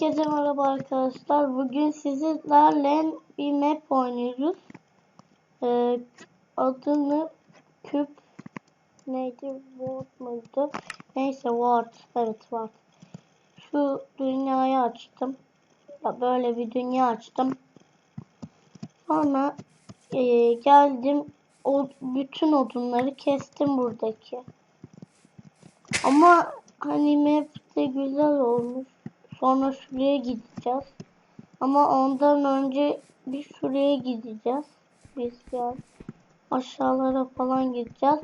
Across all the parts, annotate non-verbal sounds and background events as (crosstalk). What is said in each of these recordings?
Herkese merhaba arkadaşlar. Bugün sizlerle bir map oynuyoruz. Ee, adını küp neydi? Ward mıydı? Neyse Ward. Evet Ward. Şu dünyayı açtım. Ya böyle bir dünya açtım. Sonra e, geldim. O bütün odunları kestim buradaki. Ama hani map de güzel olmuş. Sonra şuraya gideceğiz. Ama ondan önce bir şuraya gideceğiz. Biz ya aşağılara falan gideceğiz.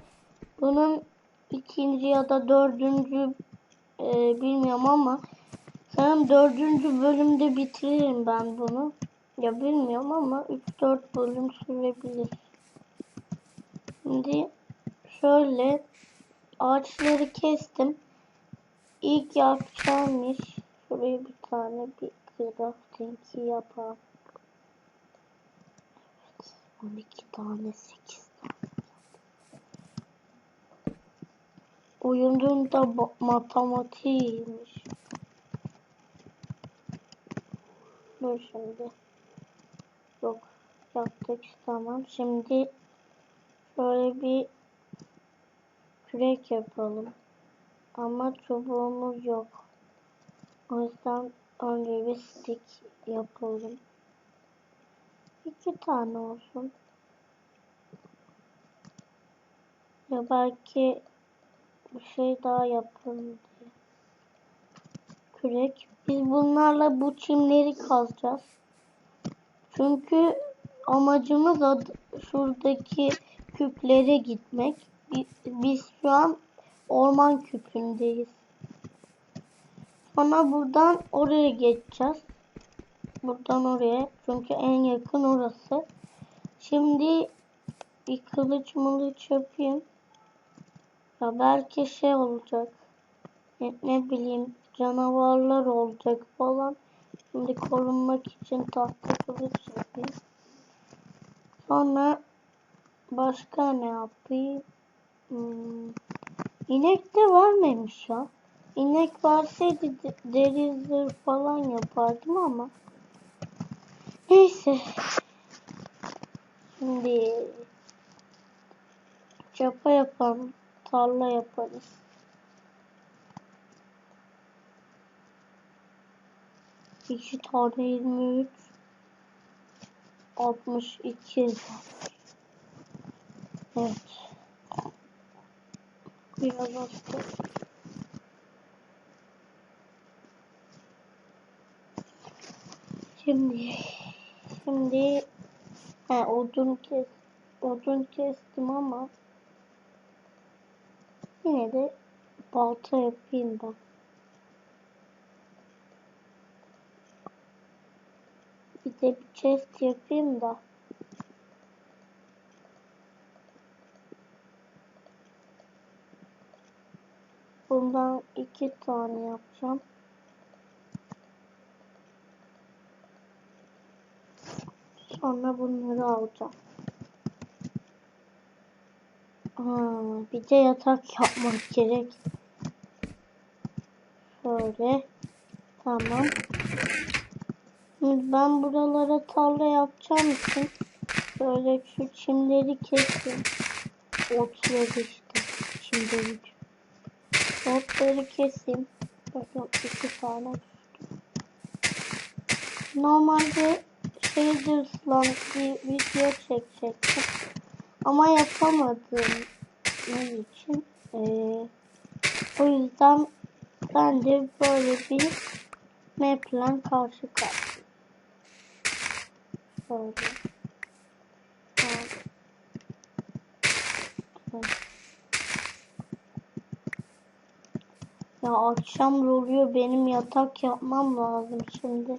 Bunun ikinci ya da dördüncü e, bilmiyorum ama sanırım dördüncü bölümde bitiririm ben bunu. Ya bilmiyorum ama 3-4 bölüm sürebilir. Şimdi şöyle ağaçları kestim. İlk yapacağım iş şuraya bir tane bir crafting yapalım. Evet, 12 tane 8 tane. Oyunun da matematiğiymiş. Dur şimdi. Yok yaptık tamam. Şimdi şöyle bir kürek yapalım. Ama çubuğumuz yok. O yüzden önce bir stick yapalım. İki tane olsun. Ya belki bir şey daha yapalım diye. Kürek. Biz bunlarla bu çimleri kazacağız. Çünkü amacımız şuradaki küplere gitmek. Biz şu an orman küpündeyiz. Sonra buradan oraya geçeceğiz. Buradan oraya. Çünkü en yakın orası. Şimdi bir kılıç mılıç yapayım. Ya belki şey olacak. Ne, ne bileyim canavarlar olacak falan. Şimdi korunmak için tahta kılıç yapayım. Sonra başka ne yapayım? Hmm. İnek de var mıymış ya? İnek varsaydı deri zırh falan yapardım ama. Neyse. Şimdi çapa yapalım. Tarla yaparız. İki tane yirmi üç. Altmış iki. Evet. Biraz açtık. Şimdi şimdi he, odun kes odun kestim ama yine de balta yapayım ben. Bir de bir chest yapayım da. Bundan iki tane yapacağım. Sonra bunları alacağım. Aa, bir de yatak yapmak (laughs) gerek. Şöyle. Tamam. Ben buralara tarla yapacağım için böyle şu çimleri keseyim. Otları işte. Çimleri. Otları keseyim. Bakın iki tane. Normalde Shaders'la bir video çekecektim. Ama yapamadığım için ee, o yüzden ben de böyle bir map'le karşı karşıyayım. Şöyle. Ya akşam oluyor benim yatak yapmam lazım şimdi.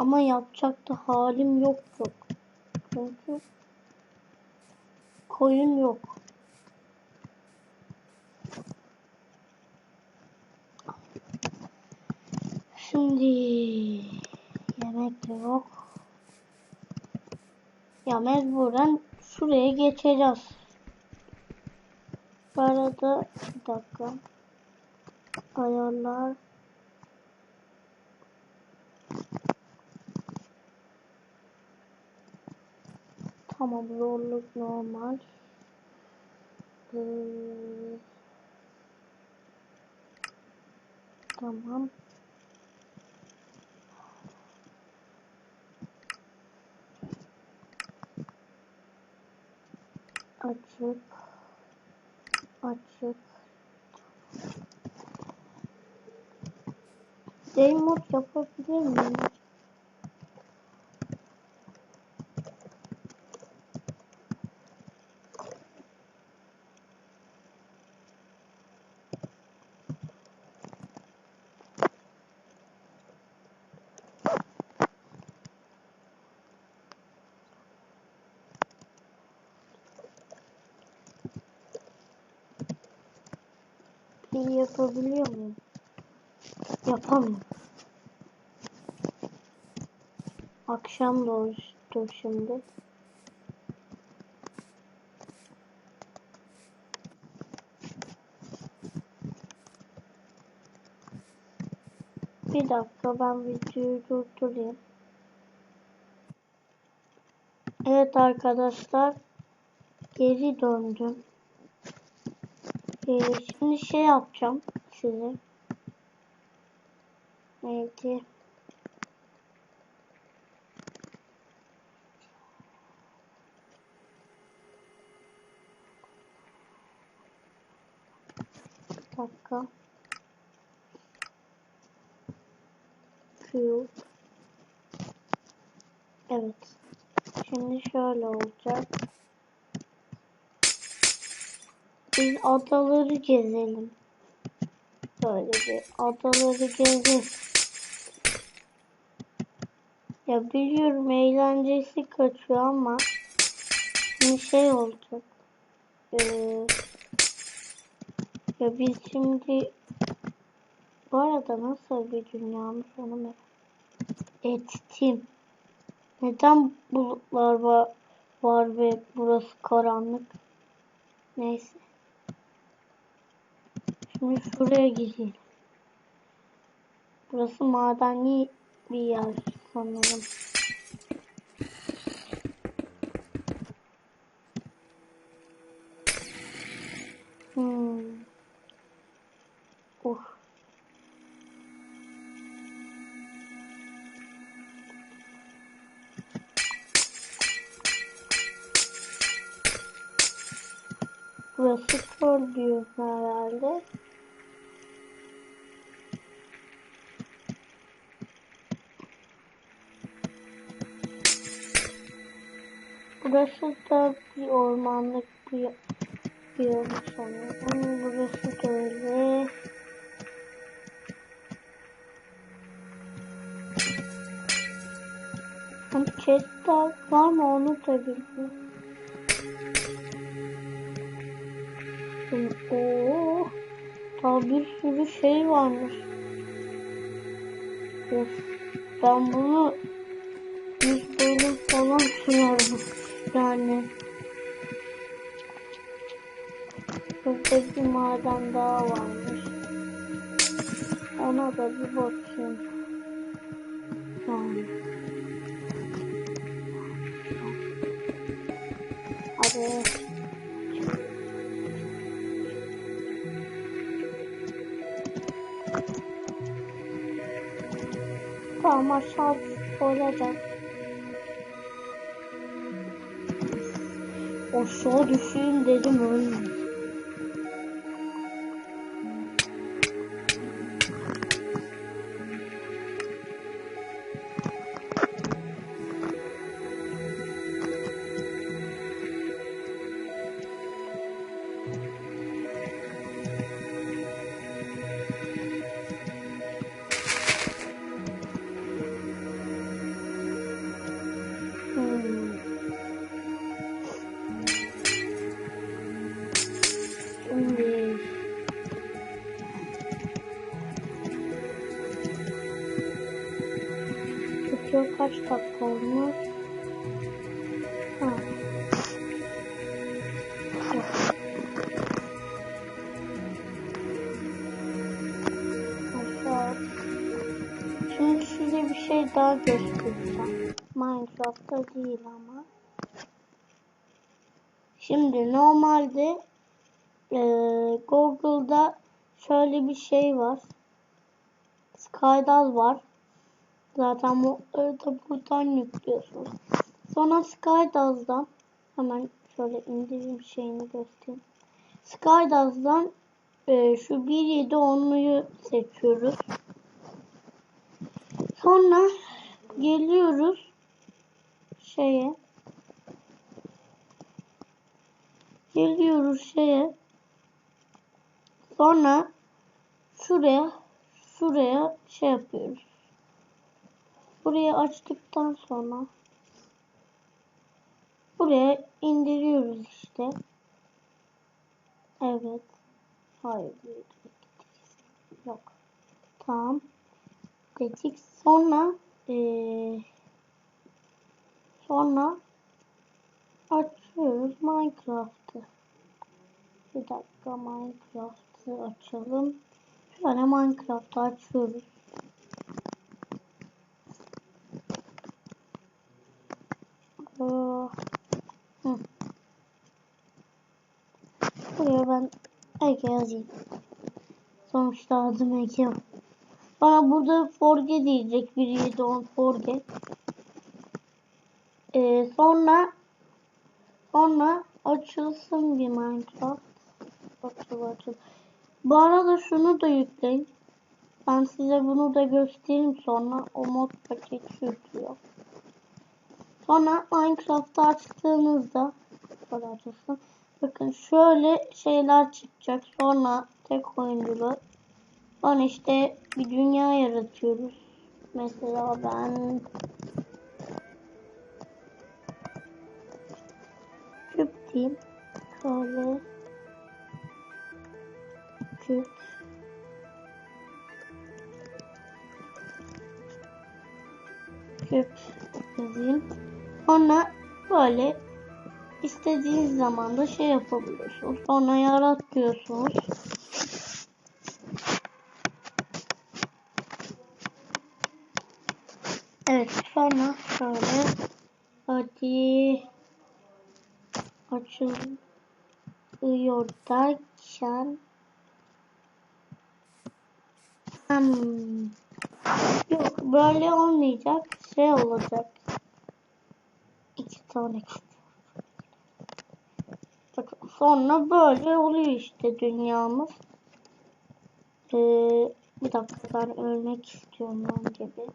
Ama yapacak da halim yok çok. Çünkü koyun yok. Şimdi yemek yok. Ya mecburen şuraya geçeceğiz. Bu arada bir dakika. Ayarlar Tamam zorluk normal. Ee, tamam. Açık. Açık. Day mod yapabilir miyim? İyi yapabiliyor muyum? Yapamıyorum. Akşam doğuştu şimdi. Bir dakika ben videoyu durdurayım. Evet arkadaşlar. Geri döndüm. Ee, şimdi şey yapacağım size. Neydi? Bir dakika. Şu. Evet. Şimdi şöyle olacak. Biz adaları gezelim. Böyle bir adaları gezelim. Ya biliyorum eğlencesi kaçıyor ama bir şey olacak. Ee, ya biz şimdi bu arada nasıl bir dünyamız onu merak ettim. Neden bulutlar var, var ve burası karanlık? Neyse. Şimdi şuraya gidelim. Burası madenli bir yer sanırım. Hmm. Uh. Burası kör diyor herhalde. Burası da bir ormanlık bir bir yer sanırım. Burası da öyle. Chestler var mı onu da bilmiyorum. Oo, daha bir sürü şey varmış. Of, ben bunu yüz bölüm falan sürerdim. Yani burada bir maden daha varmış. Ona da bir bakayım. Yani. Hadi. Tamam aşağı olacak. Aşağı düşeyim dedim ölmedim. Tutuyor kaç dakika olmuş? Ha. Şimdi size bir şey daha göstereceğim. Minecraft'ta değil ama. Şimdi normalde e, Google'da şöyle bir şey var. Skydaz var. Zaten bu da buradan yüklüyorsunuz. Sonra Skydaz'dan hemen şöyle indireyim şeyini göstereyim. Skydaz'dan e, şu 1.7.10'luyu seçiyoruz. Sonra geliyoruz şeye geliyoruz şeye sonra şuraya şuraya şey yapıyoruz. Burayı açtıktan sonra buraya indiriyoruz işte. Evet. Hayır. Yok. Tamam. Dedik. Sonra ee, sonra açıyoruz Minecraft'ı. Bir dakika Minecraft'ı açalım. Şöyle Minecraft'ı açıyoruz. Hı. Buraya ben Ege yazayım. Sonuçta adım Ege. Bana burada forge diyecek. 1.7.10 forge. Ee, sonra sonra açılsın bir Minecraft. Açıl açıl. Bu arada şunu da yükleyin. Ben size bunu da göstereyim sonra. O mod paketi yüklüyor. Sonra Minecraft'ı açtığınızda açılsın. Bakın şöyle şeyler çıkacak. Sonra tek oyunculu. Sonra işte bir dünya yaratıyoruz. Mesela ben küp diyeyim. Şöyle küp küp yazayım. Sonra böyle istediğiniz zaman da şey yapabiliyorsunuz. Sonra yarat diyorsunuz. Evet sonra şöyle hadi açılıyor derken hmm. yok böyle olmayacak şey olacak iki tane sonra böyle oluyor işte dünyamız ee, bir dakika ben ölmek istiyorum ben gibi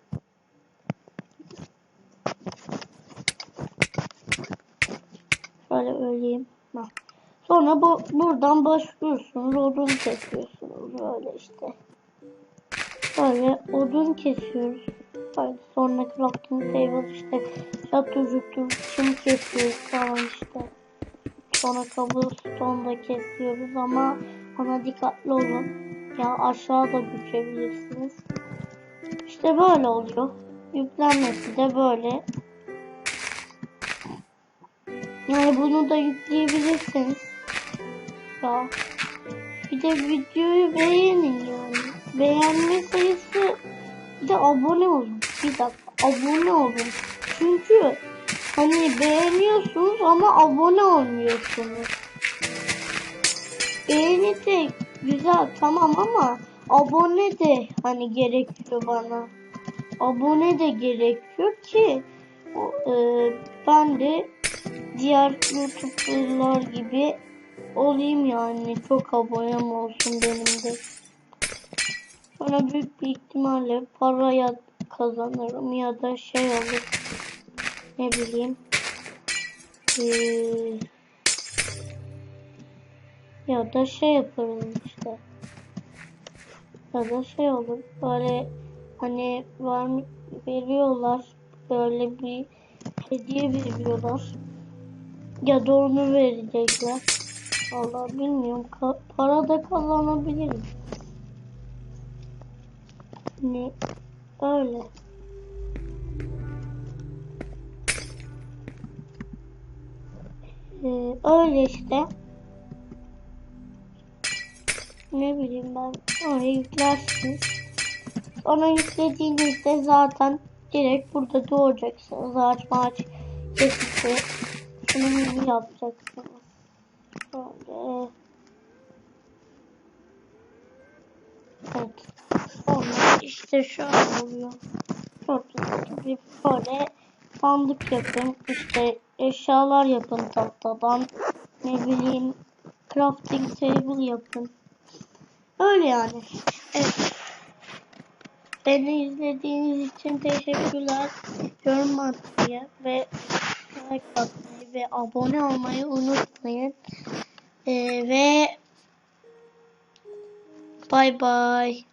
Şöyle öleyim. Bak. Sonra bu buradan başlıyorsunuz. Odun kesiyorsunuz. Böyle işte. Böyle odun kesiyoruz. Böyle sonra crafting table işte çutur çim kesiyoruz falan işte. Sonra cobblestone da kesiyoruz ama ona dikkatli olun. Ya aşağıda bükebilirsiniz. İşte böyle oluyor. Yüklenmesi de böyle. Yani bunu da yükleyebilirsiniz. Ya. Bir de videoyu beğenin yani. Beğenme sayısı bir de abone olun. Bir dakika abone olun. Çünkü hani beğeniyorsunuz ama abone olmuyorsunuz. Beğeni de güzel tamam ama abone de hani gerekiyor bana. Abone de gerekiyor ki e, ben de diğer youtuberlar gibi olayım yani. Çok abonem olsun benim de. Sonra büyük bir ihtimalle paraya kazanırım ya da şey olur. Ne bileyim. Ee, ya da şey yaparım işte. Ya da şey olur. Böyle hani var veriyorlar. Böyle bir hediye veriyorlar. Ya da onu verecekler. Allah bilmiyorum. Ka para da kazanabilirim. Ne? Öyle. Ee, öyle işte. Ne bileyim ben. Oraya yüklersiniz. Sonra yüklediğinizde zaten direkt burada doğacaksınız. Ağaç maaç kesip şunu yapacaksınız. Şöyle. Evet. Sonra işte şöyle oluyor. Gördüğünüz gibi böyle sandık yapın. İşte eşyalar yapın tahtadan. Ne bileyim crafting table yapın. Öyle yani. Evet. Beni izlediğiniz için teşekkürler. Yorum atmayı ve like atmayı ve abone olmayı unutmayın. Ee, ve bay bay.